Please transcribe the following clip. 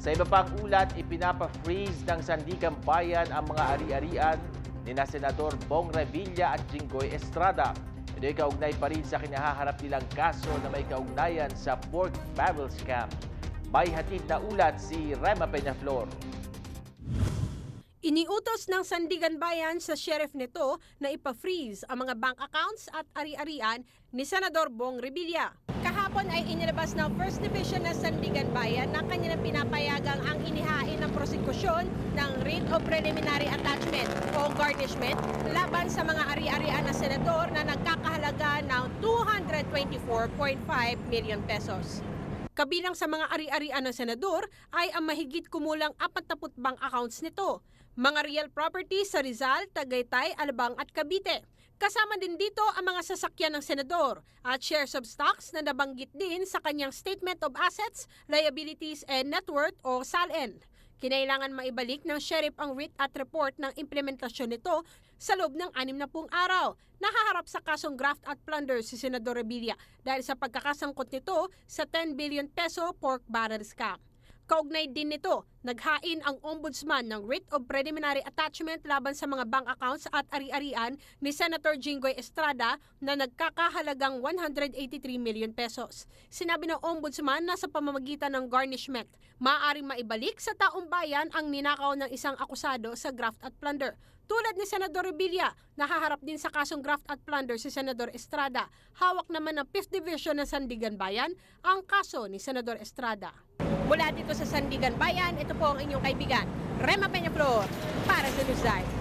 Sa iba pang ulat, ipinapa-freeze ng Sandigan Bayan ang mga ari-arian ni na Senador Bong Revilla at Jinggoy Estrada. Ito ay kaugnay pa rin sa kinahaharap nilang kaso na may kaugnayan sa pork barrel scam. May hatid na ulat si Rema Peñaflor. Iniutos ng Sandigan Bayan sa sheriff nito na ipa-freeze ang mga bank accounts at ari-arian ni Senador Bong Revilla. Kahapon ay inilabas ng First Division ng Sandigan Bayan na kanilang pinapayagang ang inihain ng prosekusyon ng writ of preliminary attachment o garnishment laban sa mga ari-arian na senador na nagkakahalaga ng 224.5 million pesos. Kabilang sa mga ari-arian ng senador ay ang mahigit kumulang 40 bank accounts nito. Mga real properties sa Rizal, Tagaytay, Alabang at Cavite. Kasama din dito ang mga sasakyan ng senador at shares of stocks na nabanggit din sa kanyang Statement of Assets, Liabilities and Net Worth o SALN. Kinailangan maibalik ng sheriff ang writ at report ng implementasyon nito sa loob ng 60 araw. Nahaharap sa kasong graft at plunder si Senador Revilla dahil sa pagkakasangkot nito sa 10 billion peso pork barrel scam. Kaugnay din nito, naghain ang ombudsman ng writ of preliminary attachment laban sa mga bank accounts at ari-arian ni Senator Jinggoy Estrada na nagkakahalagang 183 million pesos. Sinabi ng ombudsman na sa pamamagitan ng garnishment, maaaring maibalik sa taong bayan ang ninakaw ng isang akusado sa graft at plunder. Tulad ni Senador Revilla, nahaharap din sa kasong graft at plunder si Senador Estrada. Hawak naman ng 5th Division ng Sandigan Bayan ang kaso ni Senador Estrada. Mula dito sa Sandigan Bayan, ito po ang inyong kaibigan, Rema Peñaflor, para sa Luzay.